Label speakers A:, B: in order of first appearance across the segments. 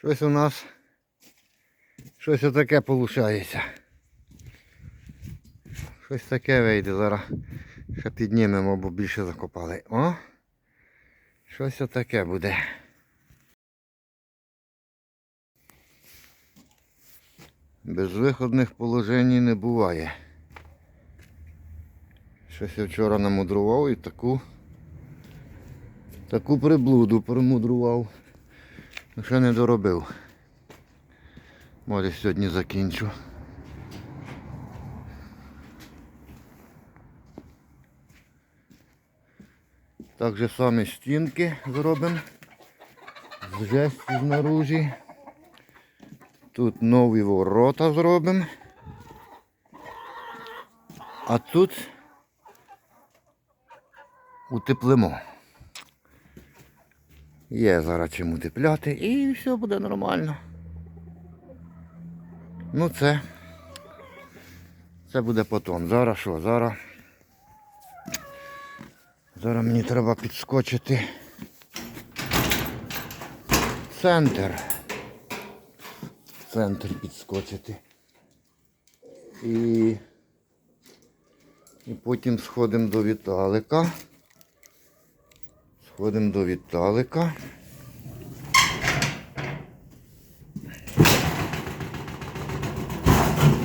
A: Щось у нас щось отаке виходить. Щось таке вийде зараз. Ще піднімемо, бо більше закопали. О! Щось отаке буде. Безвиходних положень не буває. Щось я вчора намудрував і таку таку приблуду промудрував. Ще не доробив. Може сьогодні закінчу. Так же самі стінки зробимо. З жесті знаружі. Тут нові ворота зробимо. А тут утеплимо. Є зараз чим утепляти і все буде нормально. Ну це. Це буде потім. Зараз що? Зараз. Зараз мені треба підскочити. Центр. Центр підскочити. І, і потім сходимо до Віталика. Сходимо до Віталика.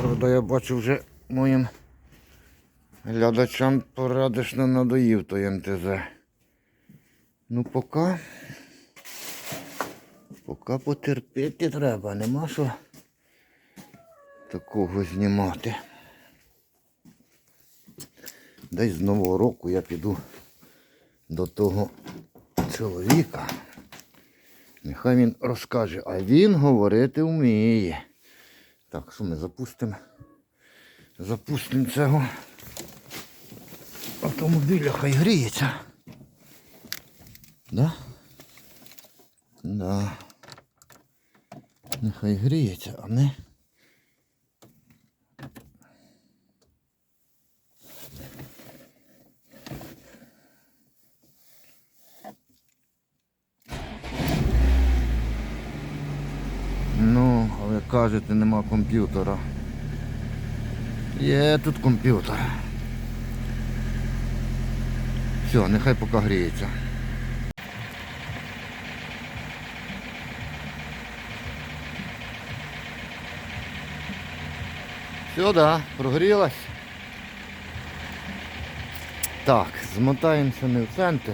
A: Правда, я бачу вже моїм глядачам порядочно надоїв той МТЗ. Ну поки. Поки потерпіти треба, нема що такого знімати. Десь з нового року я піду до того чоловіка. Нехай він розкаже, а він говорити вміє. Так, що ми запустимо? Запустимо цього автомобіля, хай гріється. Да? Да. Нехай гріється, а не. Ну, а ви кажете, нема комп'ютера. Є тут комп'ютер. Все, нехай поки гріється. Все, да, прогрілась. Так, змотаємося ми в центр.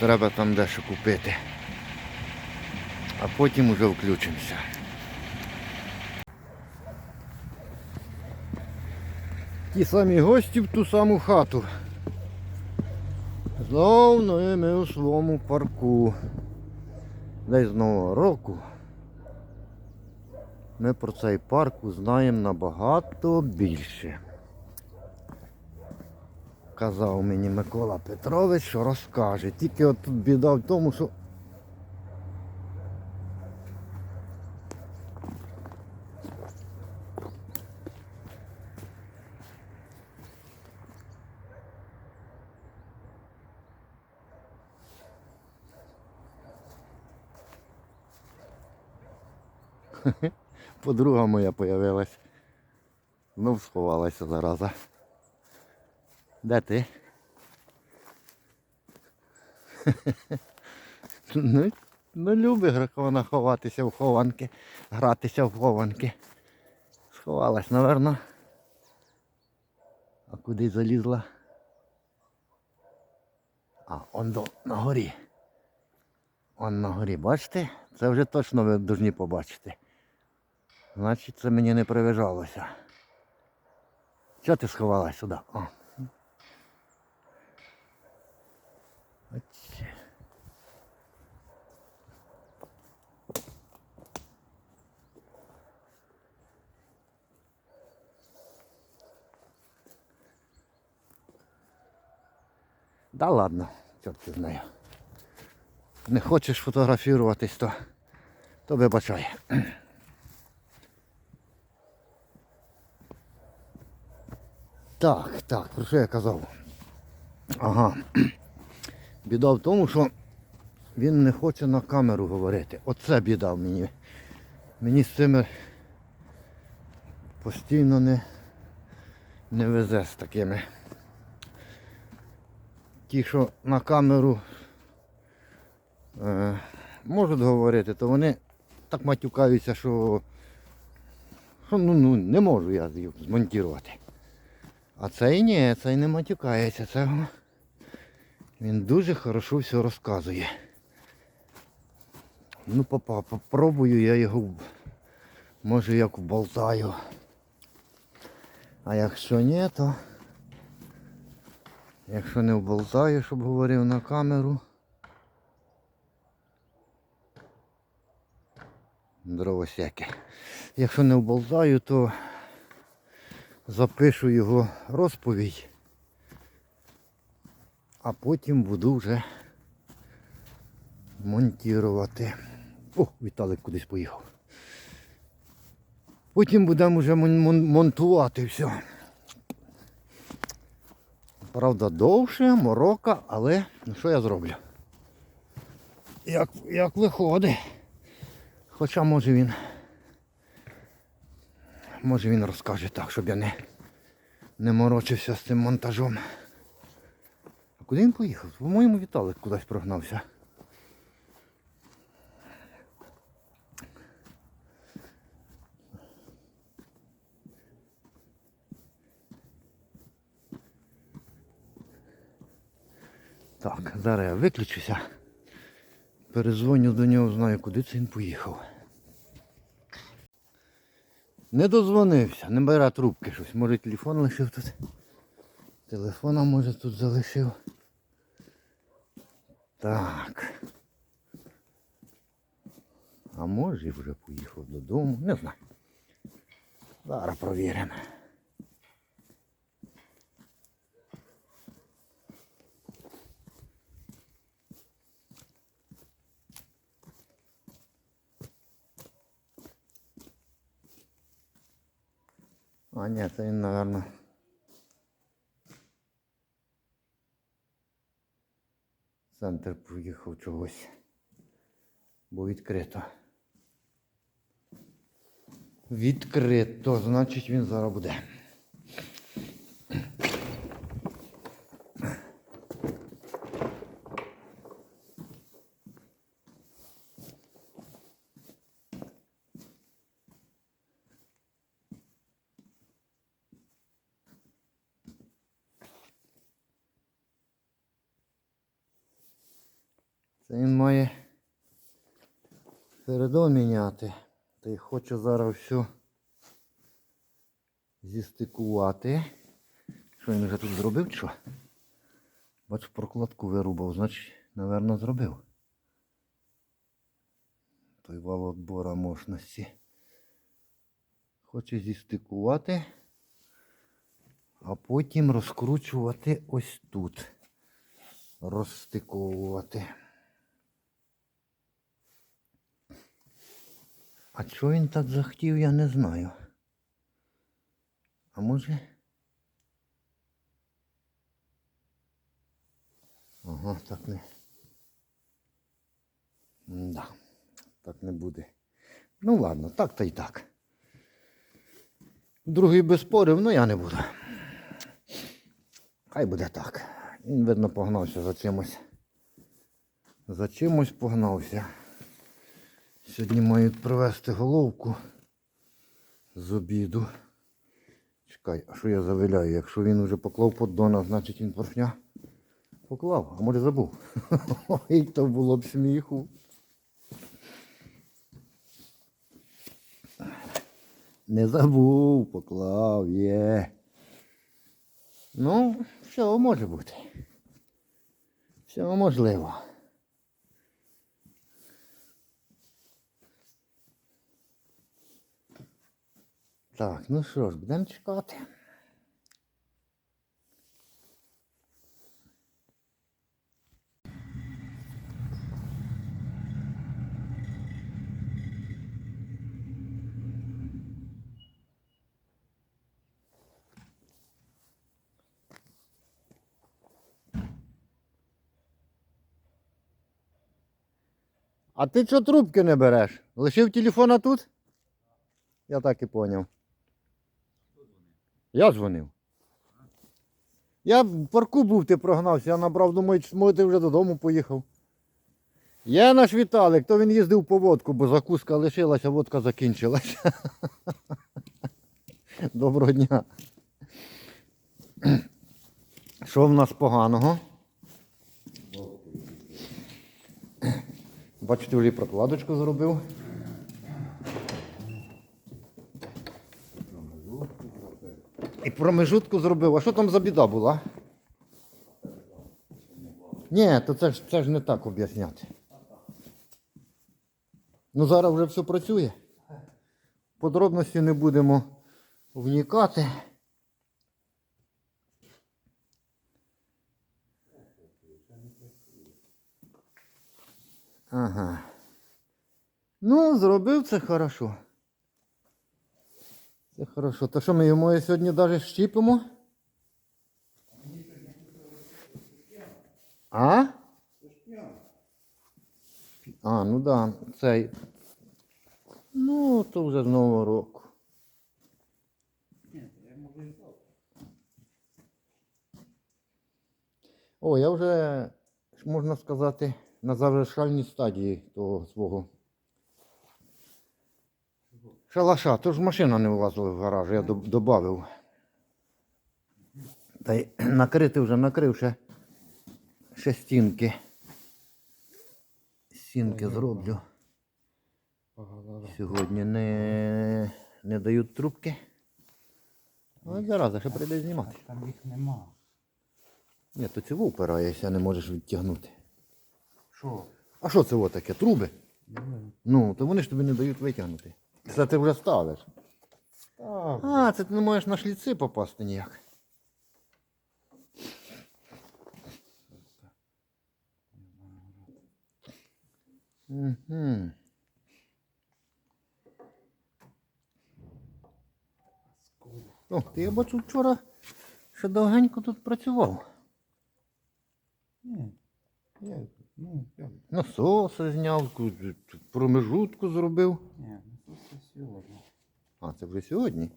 A: Треба там дещо купити. А потім уже включимося. Ті самі гості в ту саму хату. Знов ну, ми у своєму парку. Десь з Нового року. Ми про цей парк знаємо набагато більше. Казав мені Микола Петрович, що розкаже. Тільки от тут біда в тому, що подруга моя появилась. Знов сховалася зараза. Де ти? Ну, ну любить вона ховатися в хованки, гратися в хованки. Сховалась, напевно. А куди залізла? А, он до, на горі. Он на горі, бачите? Це вже точно ви повинні побачити. Значить, це мені не привижалося. Чого ти сховалась сюди? О. Да ладно, чорт з нею. Не хочеш фотографіруватись, то, то вибачай. Так, так, про що я казав? Ага. Біда в тому, що він не хоче на камеру говорити. Оце біда мені. Мені з цими постійно не, не везе з такими. Ті, що на камеру е, можуть говорити, то вони так матюкаються, що, що ну, ну, не можу я їх змонтувати. А цей ні, цей не матюкається. Це він дуже хорошо все розказує. Ну, папа, попробую я його, може як вболтаю. А якщо ні, то якщо не вболтаю, щоб говорив на камеру. Дровосяке. Якщо не вболтаю, то запишу його розповідь, а потім буду вже монтувати. О, Віталик кудись поїхав. Потім будемо вже мон- мон- монтувати все. Правда, довше, морока, але ну що я зроблю? Як, як виходить. Хоча може він. Може він розкаже так, щоб я не, не морочився з цим монтажом. А куди він поїхав? По-моєму, Віталик кудись прогнався. Так, зараз я виключуся. Перезвоню до нього, знаю, куди це він поїхав. Не дозвонився, не бере трубки щось. Може телефон лишив тут. Телефона може тут залишив. Так. А може вже поїхав додому. Не знаю. Зараз провіримо. А ні, це він, мабуть. Центр поїхав чогось. Бо відкрито. Відкрито, значить він зараз буде. Це він має передо міняти. Та й хочу зараз все зістикувати. Що він вже тут зробив що? Бачу, прокладку вирубав, значить, напевно, зробив. Той вал отбора мощності. Хоче зістикувати, а потім розкручувати ось тут. Розстиковувати. А чого він так захотів, я не знаю. А може. Ага, так не. Да, так не буде. Ну ладно, так та й так. Другий би спорив, ну я не буду. Хай буде так. Він, видно, погнався за чимось. За чимось погнався. Сьогодні мають привезти головку з обіду. Чекай, а що я завиляю? Якщо він вже поклав поддона, значить він поршня поклав, а може забув. Ой, то було б сміху. Не забув, поклав, є. Ну, все може бути. Все можливо. Так, ну що ж, будемо чекати. А ти чого трубки не береш? Лишив телефона тут? Я так і поняв. Я дзвонив. Я в парку був, ти прогнався, я набрав, думаю, може ти вже додому поїхав. Є наш Віталик, то він їздив по водку, бо закуска лишилася, водка закінчилася. Доброго дня. Що в нас поганого? Бачите, вже прокладочку зробив. І промежутку зробив. А що там за біда була? Ні, то це ж, це ж не так об'ясняти. Ну зараз вже все працює. Подробності не будемо вникати. Ага. Ну, зробив це хорошо. Це хорошо. То що ми йому сьогодні навіть щіпимо? А? А, ну да, цей. Ну, то вже з Нового року. О, я вже, можна сказати, на завершальній стадії того свого шалаша. То ж машина не влазила в гараж, я додав. Та й накрити вже накрив ще, ще стінки. Стінки зроблю. Сьогодні не, не дають трубки. Ну, зараза, ще прийде знімати.
B: Там їх нема.
A: Ні, то цього впираєшся, не можеш відтягнути.
B: Що?
A: А що це таке? Труби?
B: Ну,
A: Ну, то вони ж тобі не дають витягнути. Це ти вже ставиш.
B: Так.
A: А, це ти не можеш на шліци попасти ніяк. Угу. О, ти я бачу вчора ще довгенько тут працював.
B: Ну,
A: Насоси зняв, промежутку зробив.
B: ні, ну це все сьогодні.
A: А, це вже сьогодні.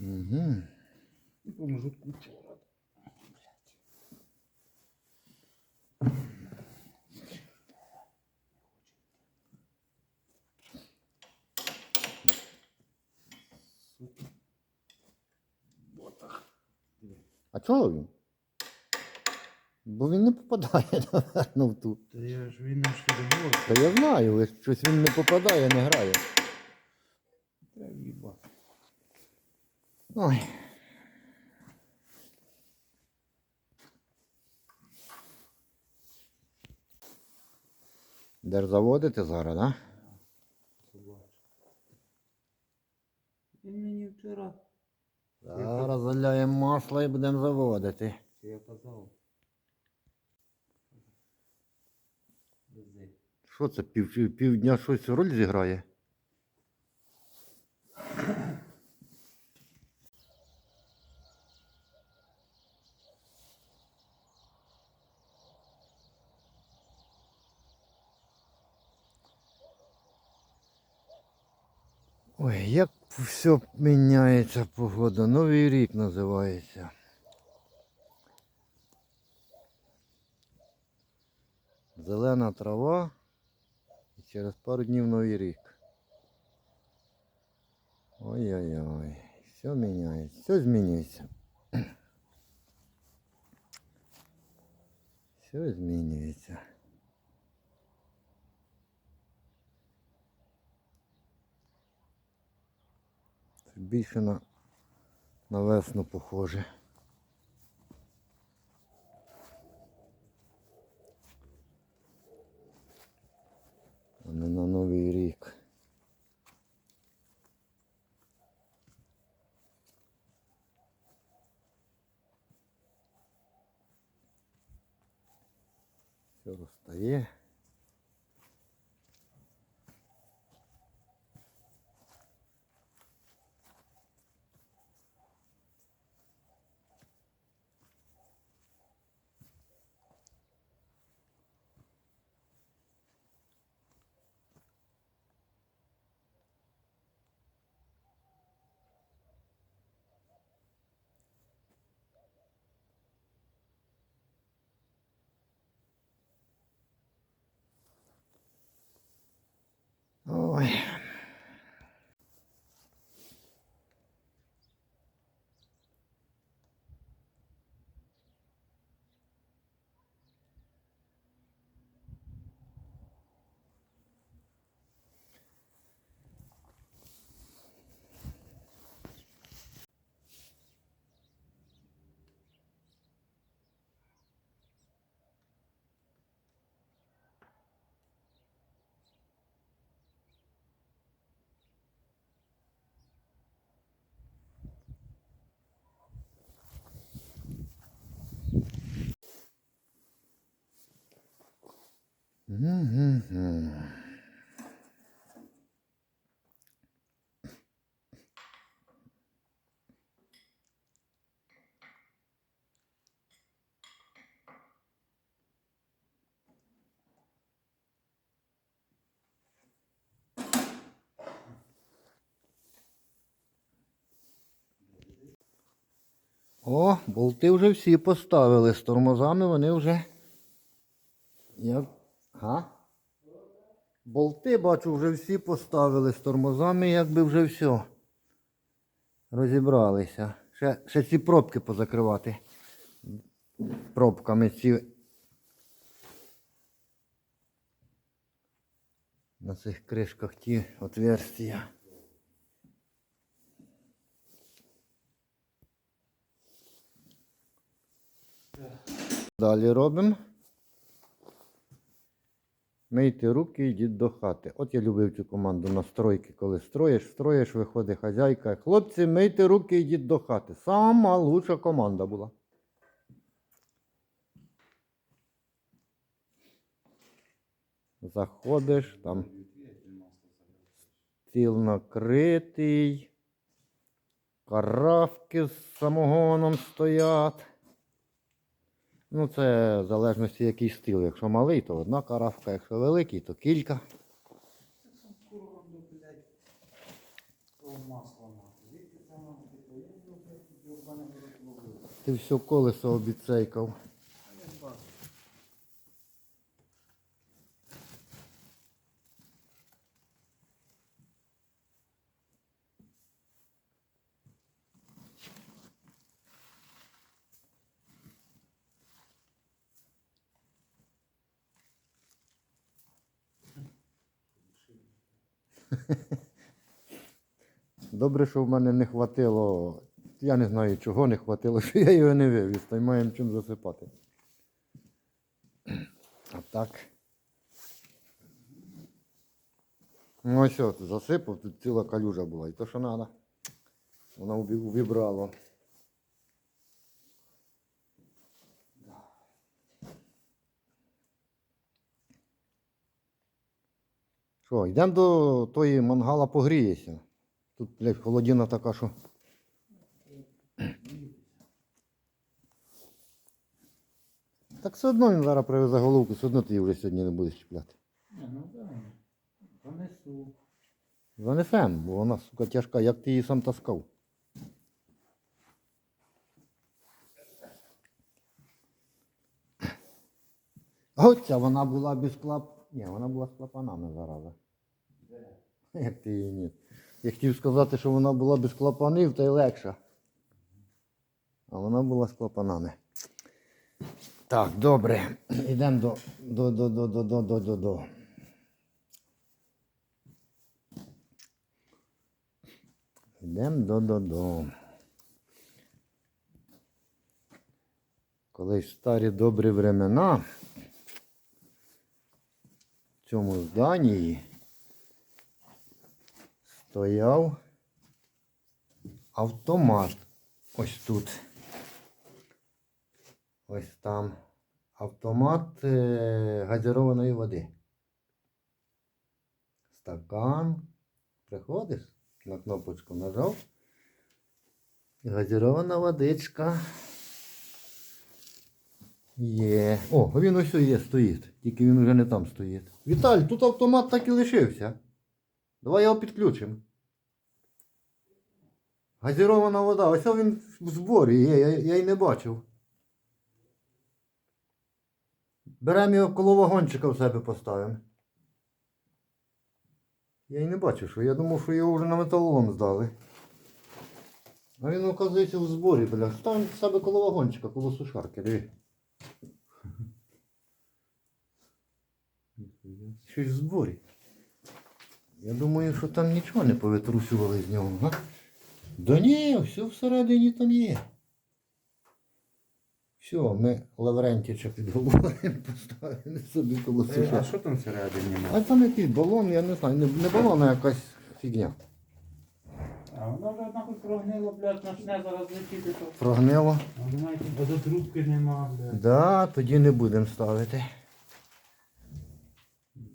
A: Угу.
B: І поможуть вчора.
A: А чого він? Бо він не попадає, напевно, в ту.
B: Та я ж він ж договор.
A: Та я знаю, але щось він не попадає, не грає.
B: Треба їбати.
A: Ой. Де ж заводити зараз?
B: Собач. Він мені вчора.
A: Зараз заляємо масло і будемо заводити.
B: Я казав?
A: Що це пів, щось роль зіграє? Ой, як все міняється погода. Новий рік називається. Зелена трава через пару днів новий рік. Ой-ой-ой, все міняється, все змінюється. Все змінюється. Більше на, на весну похоже. а не на Новий рік. Все О, болти вже всі поставили. З тормозами вони вже. Як? Га? Болти, бачу, вже всі поставили з тормозами, якби вже все. Розібралися. Ще, ще ці пробки позакривати. Пробками ці. На цих кришках ті отверстия. Далі робимо. Мийте руки, йдіть до хати. От я любив цю команду настройки, коли строїш, строїш, виходить хазяйка. Хлопці, мийте руки, йдіть до хати. Сама лучша команда була. Заходиш, там стіл накритий, каравки з самогоном стоять. Ну це в залежності який стил. Якщо малий, то одна каравка, якщо великий, то кілька. Ти все колесо обіцейкав. Добре, що в мене не хватило. Я не знаю, чого не хватило, що я його не вивіз, та й маємо чим засипати. А так. Ну ось засипав, тут ціла калюжа була. І то, що треба, вона убі- Що, йдемо до тої мангала погрієшся. Тут, блядь, холодина така, що. Так все одно він зараз привезе головку, все одно ти її вже сьогодні не будеш чіпляти.
B: Не, ну да. Понесу.
A: Занесем, бо вона, сука, тяжка, як ти її сам таскав. Оця вона була без клап. Ні, вона була з клапанами зараза. Як ти її ні. Я хотів сказати, що вона була без клапанів, та й легша. А вона була з клапанами. Так, добре. Йдемо до до, до, до, до, до, до, до, до. Йдемо до до до. Колись старі добрі времена в цьому зданії стояв автомат. Ось тут. Ось там. Автомат е, газірованої води. Стакан. Приходиш, на кнопочку нажав. Газірована водичка. Є. О, він ось є, стоїть. Тільки він вже не там стоїть. Віталь, тут автомат так і лишився. Давай його підключимо. Газірована вода, ось він в зборі є, я, я й не бачив. Беремо його коло вагончика в себе поставимо. Я й не бачив, що я думав, що його вже на металолом здали. А він, оказується, в зборі, бля. Став в себе коло вагончика, коло сушарки, диви. Щось в зборі. Я думаю, що там нічого не повитрусювали з нього, га? Да ні, все всередині там є. Все, ми Лаврентіча підговоримо, поставимо собі коло
B: Е, А що там всередині?
A: А там якийсь балон, я не знаю, не, не балон, а якась фігня.
B: А воно вже нахуй прогнило, блядь, почне зараз летіти, то.
A: Прогнило.
B: А знаєте, газотрубки нема, блядь.
A: Да, тоді не будемо ставити.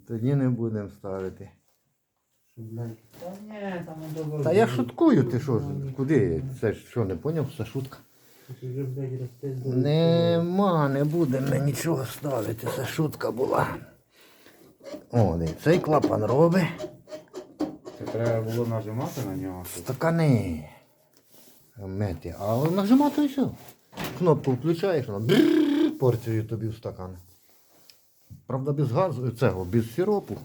A: Тоді не будемо ставити.
B: Блядь? Та ні, там не добре.
A: Та я шуткую, ти що? ж, Куди? Це ж що, не поняв? Це шутка.
B: Ти вже, блядь, розпиздив.
A: Нема, не будемо нічого ставити. Це шутка була. О, диви, цей клапан робить.
C: Це треба було нажимати на нього.
A: Стакани. Мети. А нажимати і все. Кнопку включаєш, вона брррр, порцію тобі в стакан. Правда, без газу, цього, без сиропу.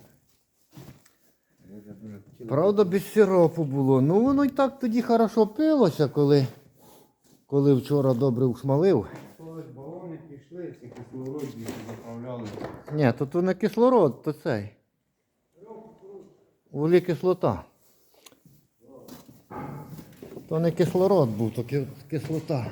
A: Правда, без сиропу було. Ну воно й так тоді хорошо пилося, коли, коли вчора добре усмалив.
C: Балони пішли, ці кислородні заправляли.
A: Ні, то то не кислород, то цей. Волі кислота. То не кислород був, то кислота.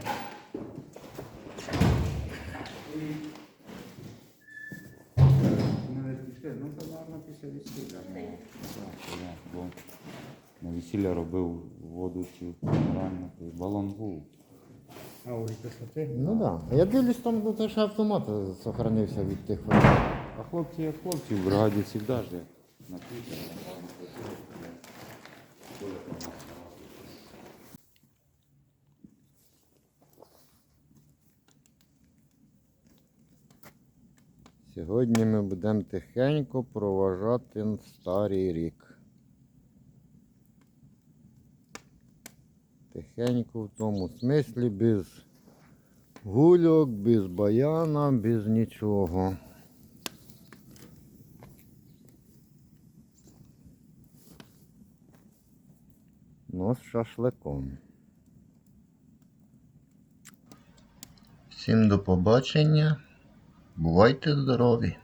C: Бо на весілля робив воду цю той балон був.
B: А, у кислоти?
A: Ну так. Да. Я дивлюсь, там ну, теж автомат сохранився від тих фото.
C: А хлопці як хлопці в бригаді завжди ж на.
A: Сьогодні ми будемо тихенько проважати старий рік. Тихенько в тому смислі без гульок, без баяна, без нічого. Ну, з шашликом. Всім до побачення. Бувайте здорові!